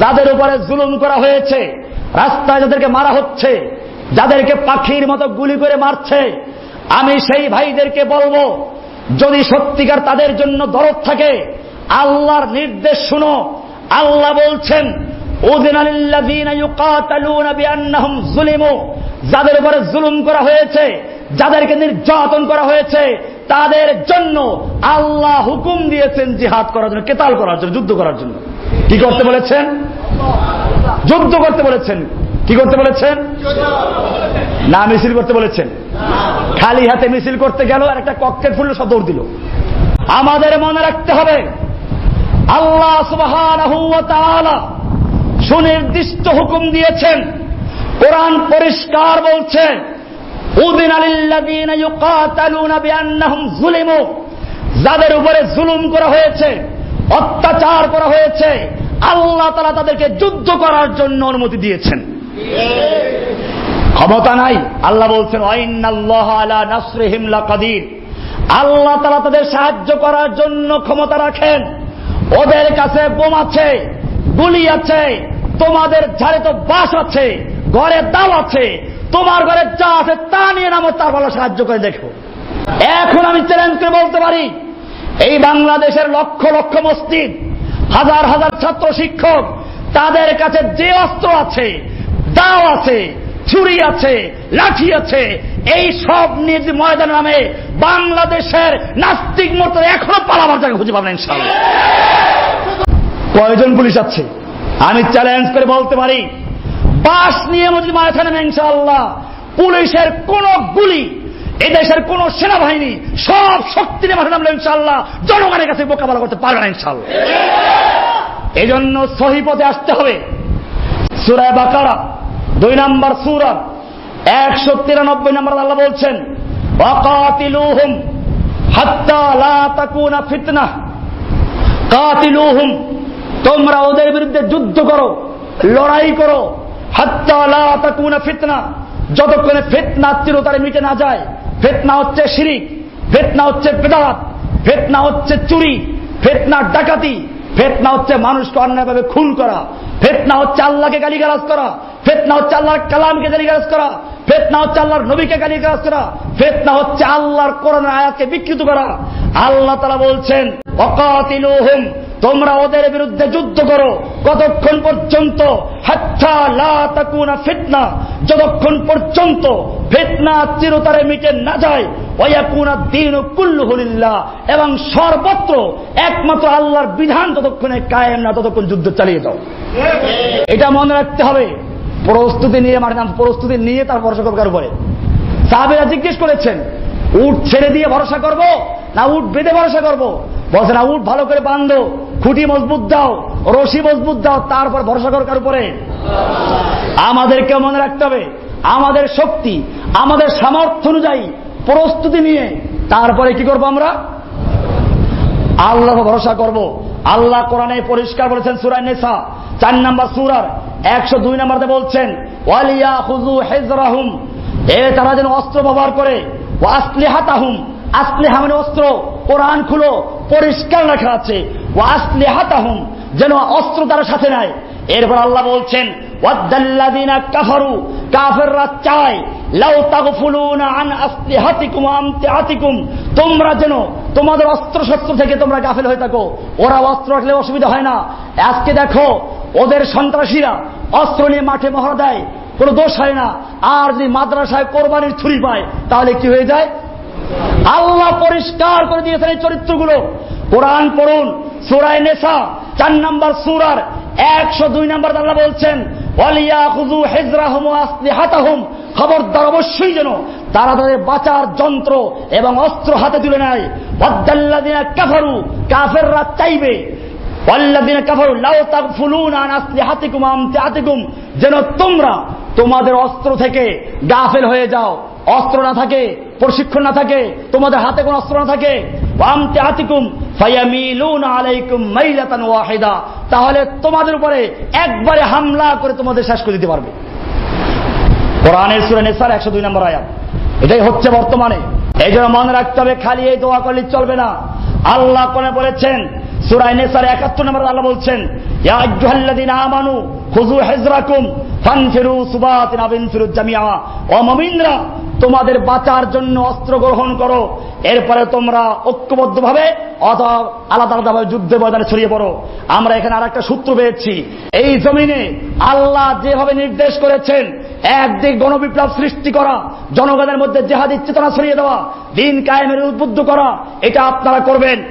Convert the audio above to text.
যাদের উপরে জুলুম করা হয়েছে, রাস্তায় যাদেরকে মারা হচ্ছে, যাদেরকে পাখির মতো গুলি করে মারছে, আমি সেই ভাইদেরকে বলব, যদি সত্যিকার তাদের জন্য দরদ থাকে, আল্লাহর নির্দেশ শুনো, আল্লাহ বলছেন যাদের উপরে জুলুম করা হয়েছে, যাদেরকে নির্যাতন করা হয়েছে, তাদের জন্য আল্লাহ হুকুম দিয়েছেন জিহাদ করার জন্য, কেতাল করার জন্য, যুদ্ধ করার জন্য। কি করতে বলেছেন? যুদ্ধ করতে বলেছেন। কি করতে বলেছেন? না, মিছিল করতে বলেছেন। খালি হাতে মিছিল করতে গেল আর একটা ককটেল ফুল সব দৌড় দিল। আমাদের মনে রাখতে হবে, আল্লাহ সুনির্দিষ্ট হুকুম দিয়েছেন, কোরআন পরিষ্কার বলছে যাদের উপরে জুলুম করা হয়েছে অত্যাচার করা হয়েছে। আল্লাহ তাআলা তাদেরকে যুদ্ধ করার জন্য অনুমতি দিয়েছেন। ক্ষমতা নাই। আল্লাহ বলছেন লাকাদির। আল্লাহ তাআলা তাদের সাহায্য করার জন্য ক্ষমতা রাখেন। ওদের কাছে বোম আছে, গুলি আছে, তোমাদের ঝাড়ে তো বাস আছে, ঘরে দাও আছে, তোমার ঘরে যা আছে তা নিয়ে নামো, তার ভালো সাহায্য করে দেখো। এখন আমি চ্যালেঞ্জ করে বলতে পারি এই বাংলাদেশের লক্ষ লক্ষ মসজিদ, হাজার হাজার ছাত্র শিক্ষক, তাদের কাছে যে অস্ত্র আছে, দাও আছে, ছুরি আছে, লাঠি আছে, এই সব যদি ময়দান নামে বাংলাদেশের নাস্তিক মতো এখনও পালাবার জায়গা খুঁজে পাবেন ইনশাআল্লাহ। কয়জন পুলিশ আছে? আমি চ্যালেঞ্জ করে বলতে পারি, বাস নিয়ে মাথা নেমে, ইনশাআল্লাহ। পুলিশের কোন গুলি এদেশের কোন সেনাবাহিনী সব শক্তি নিয়ে মাঠে নামলে ইনশাআল্লাহ জনগণের কাছে মোকাবেলা করতে পারবে না ইনশাল্লাহ এই জন্য সহি পথে আসতে হবে। সুরায় বাকারা, দুই নম্বর সুরা, একশো তিরানব্বই নম্বর আল্লাহ বলছেন অকাতিলুহুম হাত্তা লা ফিতনা। কাতিলুহুম, তোমরা ওদের বিরুদ্ধে যুদ্ধ করো, লড়াই করো। হাত্তা লা ফিতনা। যতক্ষণে ফিতনা চিরতরে মিটে না যায় ফিতনা হচ্ছে শিরিক, ফেতনা হচ্ছে বেদাত ফেতনা হচ্ছে চুরি, ফিতনা ডাকাতি, ফেতনা হচ্ছে মানুষকে অন্যায়ভাবে খুন করা, ফেতনা হচ্ছে আল্লাহকে গালিগালাজ করা, ফেতনা হচ্ছে আল্লাহর কালামকে গালিগালাজ করা, ফেতনা হচ্ছে আল্লাহর নবীকে গালিগালাজ করা, ফেতনা হচ্ছে আল্লাহর কোরআনের আয়াতকে বিকৃত করা। আল্লাহ তারা বলছেন অকাতিলুহুম তোমরা ওদের বিরুদ্ধে যুদ্ধ করো কতক্ষণ পর্যন্ত হাত্তা লা ফিতনা, যতক্ষণ পর্যন্ত ফিতনা চিরতরে মিটে না যায়। ওয়াকুনা দিন কুল্লু কুল্লুহুলিল্লাহ এবং সর্বত্র একমাত্র আল্লাহর বিধান ততক্ষণে কায়েম না, ততক্ষণ যুদ্ধ চালিয়ে যাও। এটা মনে রাখতে হবে। প্রস্তুতি নিয়ে মানে প্রস্তুতি নিয়ে তার ভরসা করবার উপরে? সাহাবিরা জিজ্ঞেস করেছেন, উট ছেড়ে দিয়ে ভরসা করব না উট বেঁধে ভরসা করব? বলছে, না, উট ভালো করে বান্ধো খুঁটি মজবুত দাও, রশি মজবুত দাও, তারপর ভরসা করবার উপরে? আমাদেরকে মনে রাখতে হবে আমাদের শক্তি, আমাদের সামর্থ্য অনুযায়ী প্রস্তুতি নিয়ে তারপরে কি করব আমরা? আল্লাহ ভরসা করব। আল্লাহ কোরআনে পরিষ্কার বলেছেন সুরায় নেশা চার নাম্বার সুরার একশো দুই নাম্বারতে বলছেন, ওয়ালিয়া হুজু হেজরাহুম এ তারা যেন অস্ত্র ব্যবহার করে ও আসলে হাতাহুম আসলে মানে অস্ত্র, কোরআন খুলো, পরিষ্কার রাখা আছে ও আসলে হাতাহুম যেন অস্ত্র তারা সাথে নেয়। এরপর আল্লাহ বলছেন, ওয়াদ্দাল্লাযীনা কাফারু চায়, লাউ আন তোমরা যেন তোমাদের অস্ত্র শস্ত্র থেকে তোমরা গাফেল হয়ে থাকো। ওরা অস্ত্র রাখলে অসুবিধা হয় না। আজকে দেখো, ওদের সন্ত্রাসীরা অস্ত্র নিয়ে মাঠে মহড়া দেয়, কোনো দোষ হয় না। আর যদি মাদ্রাসায় কোরবানির ছুরি পায়, তাহলে কি হয়ে যায়? আল্লাহ পরিষ্কার করে দিয়েছেন এই চরিত্রগুলো। কোরআন পড়ুন সুরায় নেশা চার নাম্বার সুরার একশো দুই নাম্বার আল্লাহ বলছেন খবরদার অবশ্যই যেন তারা তাদের বাঁচার যন্ত্র এবং অস্ত্র হাতে তুলে নেয়। কাফারু, কাফেররা চাইবে যেন তোমরা তোমাদের অস্ত্র থেকে গাফেল হয়ে যাও। অস্ত্র না থাকে, প্রশিক্ষণ না থাকে, তোমাদের হাতে কোন অস্ত্র না থাকে। তাহলে তোমাদের উপরে একবারে হামলা করে তোমাদের শেষ করে দিতে পারবে। একশো দুই নম্বর আয়াত। এটাই হচ্ছে বর্তমানে। এই জন্য মনে রাখতে হবে, খালি এই দোয়া করলে চলবে না। আল্লাহ কোনে বলেছেন সুরাই একাত্তর নম্বর আল্লাহ বলছেন মুমিনরা তোমাদের বাঁচার জন্য অস্ত্র গ্রহণ করো। এরপরে তোমরা ঐক্যবদ্ধভাবে অথবা আলাদা আলাদাভাবে যুদ্ধে ময়দানে ছড়িয়ে পড়ো। আমরা এখানে আর একটা সূত্র পেয়েছি। এই জমিনে আল্লাহ যেভাবে নির্দেশ করেছেন, একদিক গণবিপ্লব সৃষ্টি করা, জনগণের মধ্যে জেহাদি চেতনা ছড়িয়ে দেওয়া, দিন কায়েমের উদ্বুদ্ধ করা, এটা আপনারা করবেন।